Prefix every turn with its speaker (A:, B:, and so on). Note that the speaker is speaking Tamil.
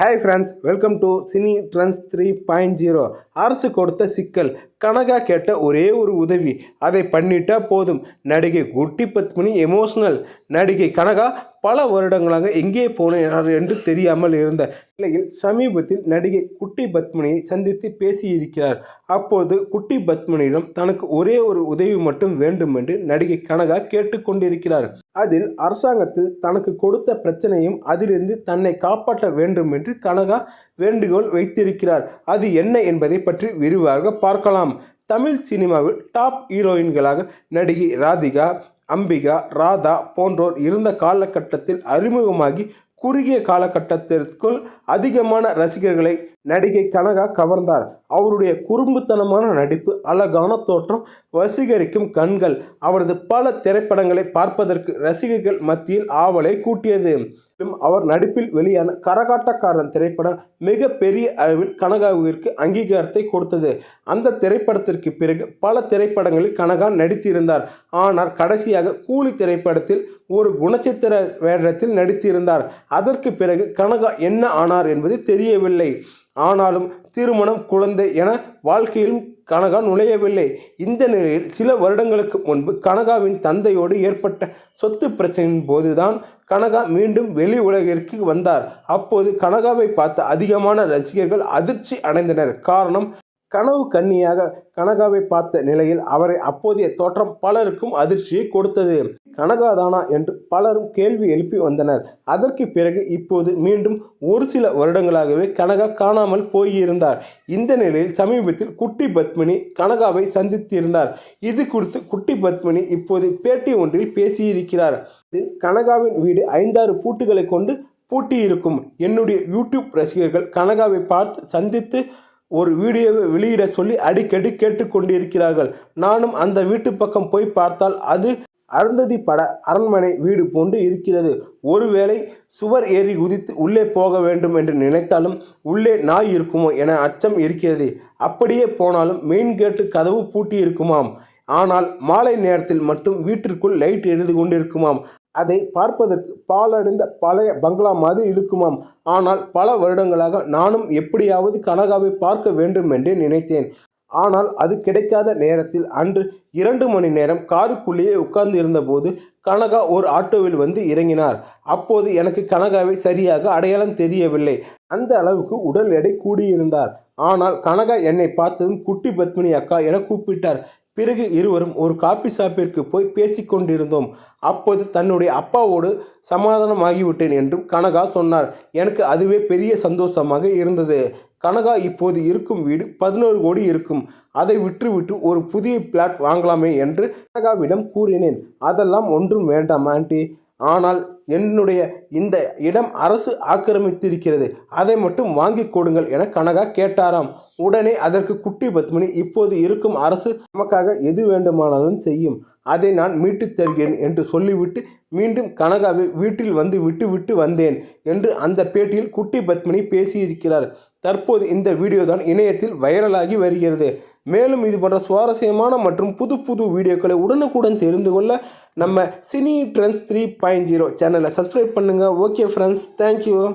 A: Hi friends welcome to Cine Trends three point zero அரசு கொடுத்த சிக்கல் கனகா கேட்ட ஒரே ஒரு உதவி. அதை பண்ணிட்டா போதும். நடிகை குட்டி பத்மினி எமோஷனல் நடிகை கனகா பல வருடங்களாக எங்கே போனார் என்று தெரியாமல் இருந்த நிலையில் சமீபத்தில் நடிகை குட்டி பத்மினியை சந்தித்து பேசியிருக்கிறார். அப்போது குட்டி பத்மினியிடம் தனக்கு ஒரே ஒரு உதவி மட்டும் வேண்டும் என்று நடிகை கனகா கேட்டுக்கொண்டிருக்கிறார். அதில் அரசாங்கத்தில் தனக்கு கொடுத்த பிரச்சனையும் அதிலிருந்து தன்னை காப்பாற்ற வேண்டும் என்று கனகா வேண்டுகோள் வைத்திருக்கிறார். அது என்ன என்பதை பற்றி விரிவாக பார்க்கலாம். தமிழ் சினிமாவில் டாப் ஹீரோயின்களாக நடிகை ராதிகா அம்பிகா ராதா போன்றோர் இருந்த காலகட்டத்தில் அறிமுகமாகி குறுகிய காலகட்டத்திற்குள் அதிகமான ரசிகர்களை நடிகை கனகா கவர்ந்தார். அவருடைய குறும்புத்தனமான நடிப்பு அழகான தோற்றம் வசீகரிக்கும் கண்கள் அவரது பல திரைப்படங்களை பார்ப்பதற்கு ரசிகர்கள் மத்தியில் ஆவலை கூட்டியது. மேலும் அவர் நடிப்பில் வெளியான கரகாட்டக்காரன் திரைப்படம் மிக பெரிய அளவில் கனகாவிற்கு அங்கீகாரத்தை கொடுத்தது. அந்த திரைப்படத்திற்கு பிறகு பல திரைப்படங்களில் கனகா நடித்திருந்தார். ஆனால் கடைசியாக கூலி திரைப்படத்தில் ஒரு குணச்சித்திர வேடத்தில் நடித்திருந்தார். அதற்கு பிறகு கனகா என்ன ஆனார் என்பது தெரியவில்லை. ஆனாலும் திருமணம் குழந்தை என வாழ்க்கையிலும் கனகா நுழையவில்லை. இந்த நிலையில் சில வருடங்களுக்கு முன்பு கனகாவின் தந்தையோடு ஏற்பட்ட சொத்து பிரச்சனையின் போதுதான் கனகா மீண்டும் வெளி உலகிற்கு வந்தார். அப்போது கனகாவை பார்த்த அதிகமான ரசிகர்கள் அதிர்ச்சி அடைந்தனர். காரணம் கனவு கண்ணியாக கனகாவை பார்த்த நிலையில் அவரை அப்போதைய தோற்றம் பலருக்கும் அதிர்ச்சியை கொடுத்தது. கனகாதானா என்று பலரும் கேள்வி எழுப்பி வந்தனர். அதற்கு பிறகு இப்போது மீண்டும் ஒரு சில வருடங்களாகவே கனகா காணாமல் போயிருந்தார். இந்த நிலையில் சமீபத்தில் குட்டி பத்மினி கனகாவை சந்தித்திருந்தார். இது குறித்து குட்டி பத்மினி இப்போது பேட்டி ஒன்றில் பேசியிருக்கிறார். இதில் கனகாவின் வீடு ஐந்தாறு பூட்டுகளை கொண்டு பூட்டி இருக்கும் என்னுடைய யூடியூப் ரசிகர்கள் கனகாவை பார்த்து சந்தித்து ஒரு வீடியோவை வெளியிட சொல்லி அடிக்கடி கேட்டுக்கொண்டிருக்கிறார்கள் நானும் அந்த வீட்டு பக்கம் போய் பார்த்தால் அது அருந்ததி பட அரண்மனை வீடு போன்று இருக்கிறது. ஒருவேளை சுவர் ஏறி குதித்து உள்ளே போக வேண்டும் என்று நினைத்தாலும் உள்ளே நாய் இருக்குமோ என அச்சம் இருக்கிறது. அப்படியே போனாலும் மெயின் கேட்டு கதவு பூட்டி இருக்குமாம். ஆனால் மாலை நேரத்தில் மட்டும் வீட்டிற்குள் லைட் எரிந்து கொண்டிருக்குமாம். அதை பார்ப்பதற்கு பாலடைந்த பழைய பங்களா மாதிரி இருக்குமாம். ஆனால் பல வருடங்களாக நானும் எப்படியாவது கனகாவை பார்க்க வேண்டும் என்றே நினைத்தேன். ஆனால் அது கிடைக்காத நேரத்தில் அன்று இரண்டு மணி நேரம் காருக்குள்ளேயே உட்கார்ந்து இருந்தபோது கனகா ஒரு ஆட்டோவில் வந்து இறங்கினார். அப்போது எனக்கு கனகாவை சரியாக அடையாளம் தெரியவில்லை. அந்த அளவுக்கு உடல் எடை கூடியிருந்தார். ஆனால் கனகா என்னை பார்த்ததும் குட்டி பத்மினி அக்கா என கூப்பிட்டார். பிறகு இருவரும் ஒரு காபி ஷாப்பிற்கு போய் பேசிக்கொண்டிருந்தோம். அப்போது தன்னுடைய அப்பாவோடு சமாதானமாகிவிட்டேன் என்றும் கனகா சொன்னார். எனக்கு அதுவே பெரிய சந்தோஷமாக இருந்தது. கனகா இப்போது இருக்கும் வீடு பதினோரு கோடி இருக்கும். அதை விற்றுவிட்டு ஒரு புதிய பிளாட் வாங்கலாமே என்று கனகாவிடம் கூறினேன். அதெல்லாம் ஒன்றும் வேண்டாம் ஆண்டி. ஆனால் என்னுடைய இந்த இடம் அரசு ஆக்கிரமித்திருக்கிறது. அதை மட்டும் வாங்கி கொடுங்கள் என கனகா கேட்டாராம். உடனே அதற்கு குட்டி பத்மினி இப்போது இருக்கும் அரசு நமக்காக எது வேண்டுமானாலும் செய்யும். அதை நான் மீட்டுத் தருகிறேன் என்று சொல்லிவிட்டு மீண்டும் கனகாவை வீட்டில் வந்து விட்டு விட்டு வந்தேன் என்று அந்த பேட்டியில் குட்டி பத்மினி பேசியிருக்கிறார். தற்போது இந்த வீடியோ தான் இணையத்தில் வைரலாகி வருகிறது. மேலும் இது போன்ற சுவாரஸ்யமான மற்றும் புது புது வீடியோக்களை உடனுக்குடன் தெரிந்து கொள்ள நம்ம Cine Trends three point zero சேனலை சப்ஸ்கிரைப் பண்ணுங்கள் ஓகே ஃப்ரெண்ட்ஸ் தேங்க்யூ